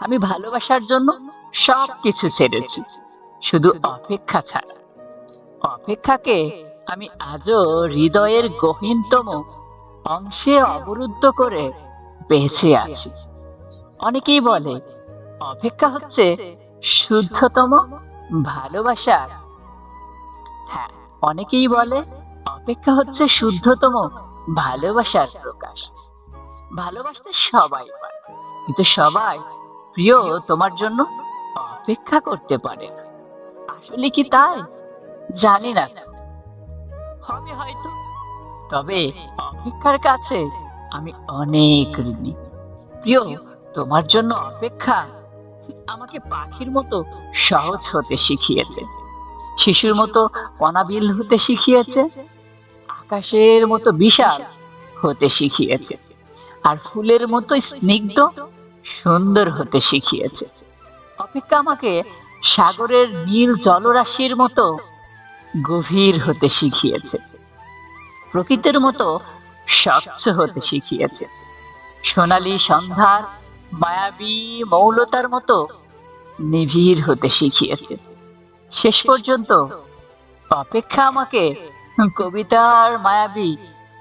আমি ভালোবাসার জন্য সব কিছু ছেড়েছি। শুধু অপেক্ষা ছাড়া। অপেক্ষাকে আমি আজও হৃদয়ের গহীনতম অংশে অবরুদ্ধ করে বেঁচে আছি। অনেকেই বলে, অপেক্ষা হচ্ছে শুদ্ধতম ভালোবাসার হ্যাঁ অনেকেই বলে, অপেক্ষা হচ্ছে শুদ্ধতম ভালোবাসার প্রকাশ। ভালোবাসতে সবাই পারে, কিন্তু সবাই প্রিয়, তোমার জন্য অপেক্ষা করতে পারে না। আসলে কি তাই? জানি না। হবে হয়তো। তবে অপেক্ষার কাছে আমি অনেক ঋণী। প্রিয়, তোমার জন্য অপেক্ষা আমাকে পাখির মতো সহজ হতে শিখিয়েছে। শিশুর মতো অনাবিল হতে শিখিয়েছে। আকাশের মতো বিশাল হতে শিখিয়েছে। আর ফুলের মতো স্নিগ্ধ সুন্দর হতে শিখিয়েছে। অপেক্ষা আমাকে সাগরের নীল জলরাশির মতো গভীর হতে শিখিয়েছে। প্রকৃতির মতো স্বচ্ছ হতে শিখিয়েছে। সোনালী সন্ধ্যার মায়াবী মৌলতার মতো নিবিড় হতে শিখিয়েছে। শেষ পর্যন্ত অপেক্ষা আমাকে কবিতার মায়াবী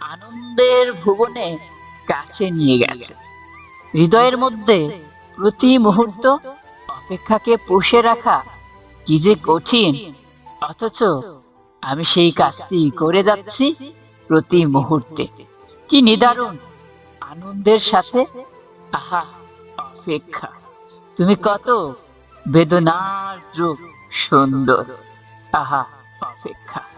আনন্দের ভুবনে কাছে নিয়ে গেছে। হৃদয়ের মধ্যে প্রতি মুহূর্ত অপেক্ষাকে পুষে রাখা কি যে কঠিন। অথচ আমি সেই কাজটি করে যাচ্ছি প্রতি মুহূর্তে। কি নিদারুণ আনন্দের সাথে। আহা, অপেক্ষা। তুমি কত বেদনার দ্রুপ সুন্দর। আহা, অপেক্ষা।